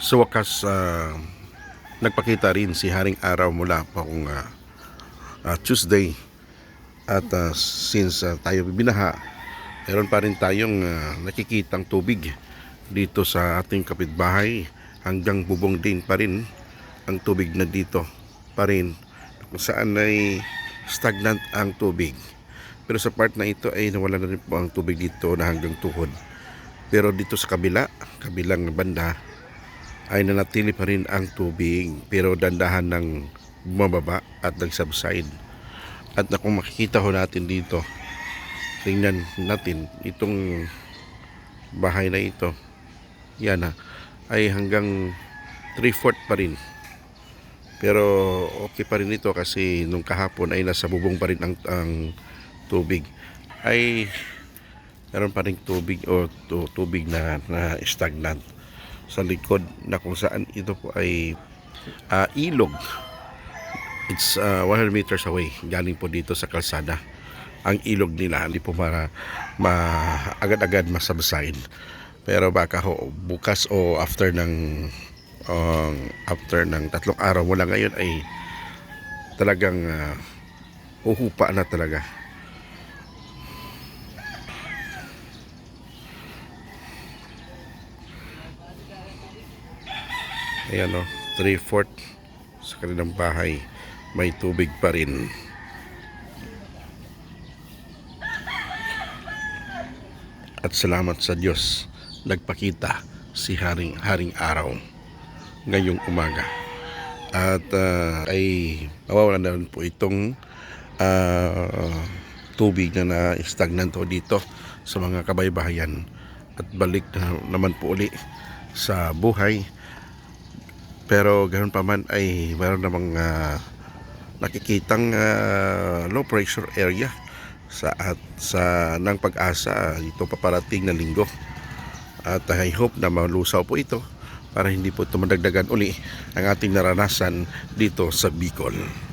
Sa wakas, ah, nagpakita rin si Haring Araw mula pa kung ah, ah, Tuesday. At ah, since ah, tayo binaha, meron pa rin tayong ah, nakikitang tubig dito sa ating kapitbahay. Hanggang bubong din pa rin ang tubig na dito pa rin kung saan ay stagnant ang tubig. Pero sa part na ito ay nawala na rin po ang tubig dito na hanggang tuhod. Pero dito sa kabila, kabilang banda, ay nanatili pa rin ang tubig pero dandahan ng bumababa at nag-subside. At na kung makikita ho natin dito, tingnan natin itong bahay na ito. Yan na, ay hanggang 3-4 pa rin. Pero okay pa rin ito kasi nung kahapon ay nasa bubong pa rin ang, ang tubig. Ay meron pa rin tubig o tu- tubig na, na stagnant sa likod na kung saan ito po ay ah, ilog. It's ah, 100 meters away galing po dito sa kalsada. Ang ilog nila hindi po para ma agad-agad masubside. Pero baka ho bukas o after ng um, after ng tatlong araw mula ngayon ay talagang ah, uhupa na talaga. Ayan o, 3-4 sa kanilang bahay. May tubig pa rin. At salamat sa Diyos, nagpakita si Haring, Haring Araw ngayong umaga. At ah, ay mawawalan na rin po itong ah, tubig na na-stagnant dito sa mga kabaybayan. At balik na naman po uli sa buhay pero ganoon pa man ay mayroon namang ah, nakikitang ah, low pressure area sa at sa ng pag-asa ito paparating na linggo. At I hope na malusaw po ito para hindi po ito madagdagan uli ang ating naranasan dito sa Bicol.